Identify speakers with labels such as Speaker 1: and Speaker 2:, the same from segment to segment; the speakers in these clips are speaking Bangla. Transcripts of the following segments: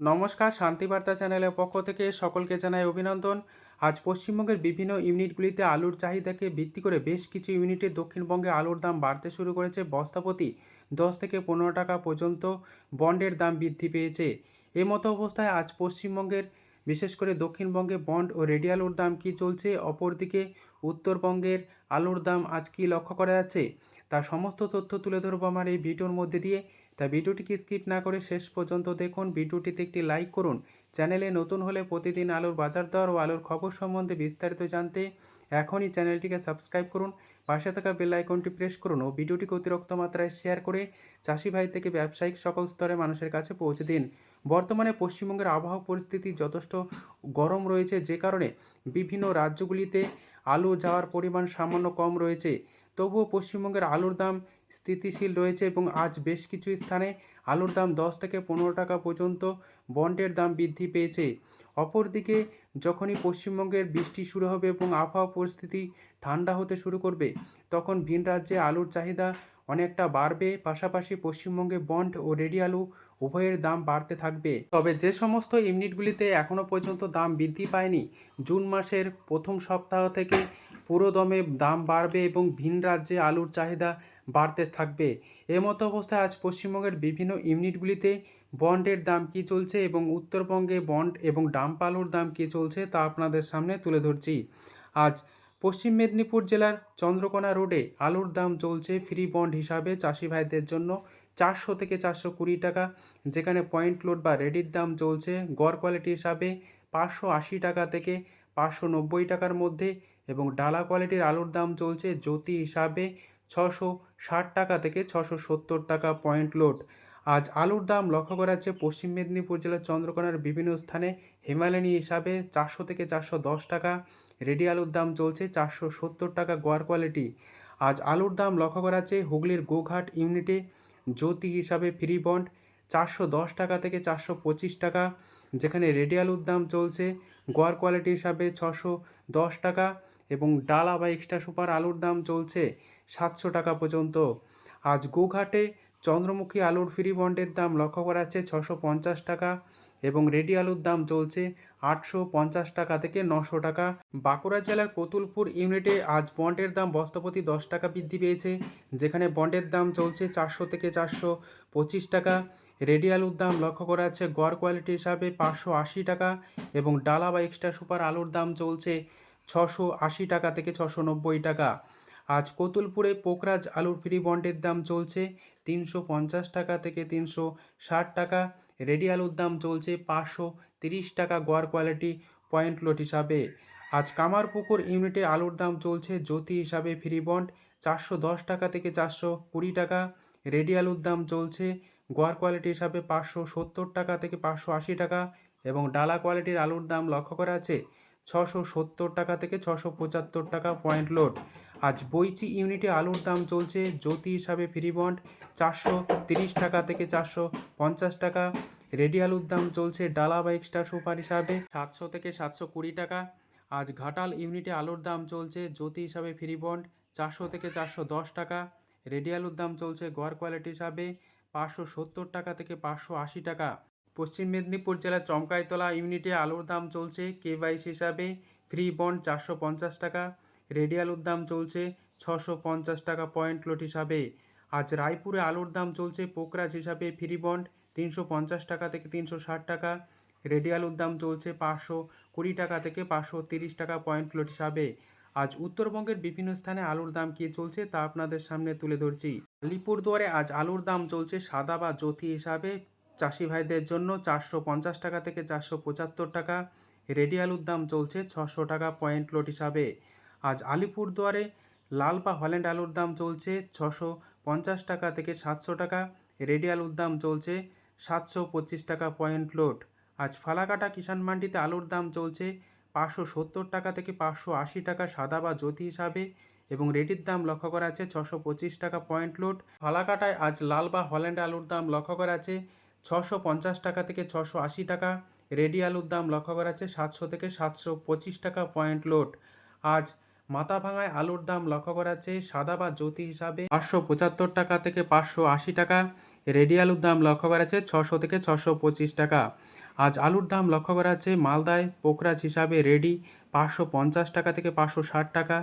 Speaker 1: নমস্কার, শান্তিবার্তা চ্যানেলের পক্ষ থেকে সকলকে জানাই অভিনন্দন। আজ পশ্চিমবঙ্গের বিভিন্ন ইউনিটগুলিতে আলুর চাহিদাকে ভিত্তি করে বেশ কিছু ইউনিটে দক্ষিণবঙ্গে আলুর দাম বাড়তে শুরু করেছে বস্তাপতি দশ থেকে পনেরো টাকা পর্যন্ত। বন্ডের দাম বৃদ্ধি পেয়েছে। এ মতো অবস্থায় আজ পশ্চিমবঙ্গের, বিশেষ করে দক্ষিণবঙ্গে বন্ড ও রেডি আলুর দাম কী চলছে? অপরদিকে উত্তরবঙ্গের আলুর দাম আজ কী লক্ষ্য করা যাচ্ছে? তার সমস্ত তথ্য তুলে ধরবো আমার এই ভিডিওর মধ্যে দিয়ে। তা ভিডিওটিকে স্কিপ না করে শেষ পর্যন্ত দেখুন। ভিডিওটিতে একটি লাইক করুন। চ্যানেলে নতুন হলে প্রতিদিন আলোর বাজার দর ও আলোর খবর সম্বন্ধে বিস্তারিত জানতে এখনই চ্যানেলটিকে সাবস্ক্রাইব করুন, পাশে থাকা বেল আইকনটি প্রেস করুন ও ভিডিওটিকে অতিরিক্ত মাত্রায় শেয়ার করে চাষি ভাই থেকে ব্যবসায়িক সকল স্তরে মানুষের কাছে পৌঁছে দিন। বর্তমানে পশ্চিমবঙ্গের আবহাওয়া পরিস্থিতি যথেষ্ট গরম রয়েছে যে কারণে বিভিন্ন রাজ্যগুলিতে আলু যাওয়ার পরিমাণ সামান্য কম রয়েছে। তবুও পশ্চিমবঙ্গের আলুর দাম স্থিতিশীল রয়েছে এবং আজ বেশ কিছু স্থানে আলুর দাম দশ থেকে পনেরো টাকা পর্যন্ত বন্ডের দাম বৃদ্ধি পেয়েছে। অপরদিকে, যখনই পশ্চিমবঙ্গের বৃষ্টি শুরু হবে এবং আবহাওয়া পরিস্থিতি ঠান্ডা হতে শুরু করবে, তখন ভিন রাজ্যে আলুর চাহিদা অনেকটা বাড়বে। পাশাপাশি পশ্চিমবঙ্গে বন্ড ও রেডি আলু উভয়ের দাম বাড়তে থাকবে। তবে যে সমস্ত ইউনিটগুলিতে এখনও পর্যন্ত দাম বৃদ্ধি পায়নি, জুন মাসের প্রথম সপ্তাহ থেকে পুরো দমে দাম বাড়বে এবং ভিন রাজ্যে আলুর চাহিদা বাড়তে থাকবে। এমতো অবস্থায় আজ পশ্চিমবঙ্গের বিভিন্ন ইউনিটগুলিতে বন্ডের দাম কী চলছে এবং উত্তরবঙ্গে বন্ড এবং ডাম্প আলুর দাম কী চলছে তা আপনাদের সামনে তুলে ধরছি। আজ পশ্চিম মেদিনীপুর জেলার চন্দ্রকোনা রোডে আলুর দাম চলছে ফ্রি বন্ড হিসাবে চাষি ভাইদের জন্য চারশো থেকে চারশো কুড়ি টাকা, যেখানে পয়েন্ট লোড বা রেডির দাম চলছে গড় কোয়ালিটি হিসাবে পাঁচশো আশি টাকা থেকে পাঁচশো নব্বই টাকার মধ্যে এবং ডালা কোয়ালিটির আলুর দাম চলছে জ্যোতি হিসাবে ছশো ষাট টাকা থেকে ছশো সত্তর টাকা পয়েন্ট লোড আজ আলুর দাম লক্ষ্য করা যাচ্ছে পশ্চিম মেদিনীপুর জেলার চন্দ্রকোনার বিভিন্ন স্থানে হিমালয়ানি হিসাবে চারশো থেকে চারশো দশ টাকা রেডি আলুর দাম চলছে চারশো সত্তর টাকা গোয়ার কোয়ালিটি আজ আলুর দাম লক্ষ্য করা যাচ্ছে হুগলির গোঘাট ইউনিটে জ্যোতি হিসাবে ফ্রি বন্ড চারশো দশ টাকা থেকে চারশো পঁচিশ টাকা। যেখানে রেডি আলুর দাম চলছে, গোয়ার কোয়ালিটি হিসাবে ছশো দশ টাকা এবং ডালা বা এক্সট্রা সুপার আলুর দাম চলছে সাতশো টাকা পর্যন্ত। আজ গোঘাটে চন্দ্রমুখী আলুর ফ্রি বন্ডের দাম লক্ষ্য করা যাচ্ছে ছশো পঞ্চাশ টাকা। এবং রেডি আলুর দাম চলছে আটশো পঞ্চাশ টাকা থেকে নশো টাকা। বাঁকুড়া জেলার কতুলপুর ইউনিটে আজ বন্ডের দাম বস্তাপতি দশ টাকা বৃদ্ধি পেয়েছে, যেখানে বন্ডের দাম চলছে চারশো থেকে চারশো পঁচিশ টাকা। রেডি আলুর দাম লক্ষ্য করা যাচ্ছে গড় কোয়ালিটি হিসাবে পাঁচশো আশি টাকা এবং ডালা বা এক্সট্রা সুপার আলুর দাম চলছে ছশো আশি টাকা থেকে ছশো নব্বই টাকা। আজ কতুলপুরে পোকরাজ আলুর ফ্রি বন্ডের দাম চলছে তিনশো পঞ্চাশ টাকা থেকে তিনশো ষাট টাকা। রেডি আলুর দাম চলছে পাঁচশো তিরিশ টাকা গড় কোয়ালিটি পয়েন্ট লোট হিসাবে। আজ কামারপুকুর ইউনিটে আলুর দাম চলছে জ্যোতি হিসাবে ফ্রি বন্ড চারশো দশ টাকা থেকে চারশো কুড়ি টাকা। রেডি আলুর দাম চলছে গোয়ার কোয়ালিটি হিসাবে পাঁচশো সত্তর টাকা থেকে পাঁচশো আশি টাকা এবং ডালা কোয়ালিটির আলুর দাম লক্ষ্য করা আছে ছশো সত্তর টাকা থেকে ছশো পঁচাত্তর টাকা পয়েন্ট লোড। আজ বইচি ইউনিটে আলুর দাম চলছে জ্যোতি হিসাবে ফ্রি বন্ড। চারশো তিরিশ টাকা থেকে চারশো পঞ্চাশ টাকা। রেডি আলুর দাম চলছে ডালা বা এক্সট্রা সুপার হিসাবে সাতশো থেকে সাতশো কুড়ি টাকা। আজ ঘাটাল ইউনিটে আলুর দাম চলছে জ্যোতি হিসাবে ফ্রি বন্ড চারশো থেকে চারশো দশ টাকা। রেডি আলুর দাম চলছে গড় কোয়ালিটি হিসাবে পাঁচশো সত্তর টাকা থেকে পাঁচশো আশি টাকা। পশ্চিম মেদিনীপুর জেলার চমকাইতলা ইউনিটে আলুর দাম চলছে কেভাইস হিসাবে। ফ্রি বন্ড চারশো পঞ্চাশ টাকা রেডি আলুর দাম চলছে ছশো পঞ্চাশ টাকা পয়েন্ট লোট হিসাবে। আজ রায়পুরে আলুর দাম চলছে পোকরাজ হিসাবে ফ্রি বন্ড তিনশো পঞ্চাশ টাকা থেকে তিনশো ষাট টাকা রেডি আলুর দাম চলছে পাঁচশো কুড়ি টাকা থেকে পাঁচশো তিরিশ টাকা পয়েন্ট লোট হিসাবে। আজ উত্তরবঙ্গের বিভিন্ন স্থানে আলুর দাম কী চলছে তা আপনাদের সামনে তুলে ধরছি। আলিপুরদুয়ারে আজ আলুর দাম চলছে সাদা বা জ্যোতি হিসাবে। চাষি ভাইদের জন্য চারশো পঞ্চাশ টাকা থেকে চারশো পঁচাত্তর টাকা। রেডি আলুর দাম চলছে ছশো টাকা পয়েন্ট লোট হিসাবে। আজ আলিপুরদুয়ারে লাল বা হল্যান্ড আলুর দাম চলছে ছশো পঞ্চাশ টাকা থেকে সাতশো টাকা। রেডি আলুর দাম চলছে সাতশো পঁচিশ টাকা পয়েন্ট লোড। আজ ফালাকাটা কিষাণ মান্ডিতে আলুর দাম চলছে পাঁচশো সত্তর টাকা থেকে পাঁচশো আশি টাকা সাদা বা জ্যোতি হিসাবে এবং রেডির দাম লক্ষ্য করা আছে ছশো পঁচিশ টাকা পয়েন্ট লোড। ফালাকাটায় আজ লাল বা হল্যান্ড আলুর দাম লক্ষ্য করা আছে ছশো পঞ্চাশ টাকা থেকে ছশো আশি টাকা। রেডি আলুর দাম লক্ষ্য করা আছে সাতশো থেকে সাতশো পঁচিশ টাকা পয়েন্ট লোড। আজ মাথা ভাঙায় আলুর দাম লক্ষ্য করা আছে সাদা বা জ্যোতি হিসাবে পাঁচশো পঁচাত্তর টাকা থেকে পাঁচশো আশি টাকা। রেডি আলুর দাম লক্ষ্য করা আছে ছশো থেকে ছশো পঁচিশ টাকা। আজ আলুর দাম লক্ষ্য করা যাচ্ছে মালদায় পোকরাজ হিসাবে রেডি পাঁচশো পঞ্চাশ টাকা থেকে পাঁচশো ষাট টাকা।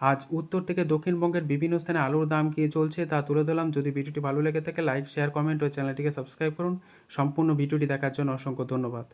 Speaker 1: আজ উত্তর থেকে দক্ষিণবঙ্গের বিভিন্ন স্থানে আলুর দাম কী চলছে তা তুলে ধরলাম। যদি ভিডিওটি ভালো লেগে থাকে, লাইক শেয়ার কমেন্ট ও চ্যানেলটিকে সাবস্ক্রাইব করুন। সম্পূর্ণ ভিডিওটি দেখার জন্য অসংখ্য ধন্যবাদ।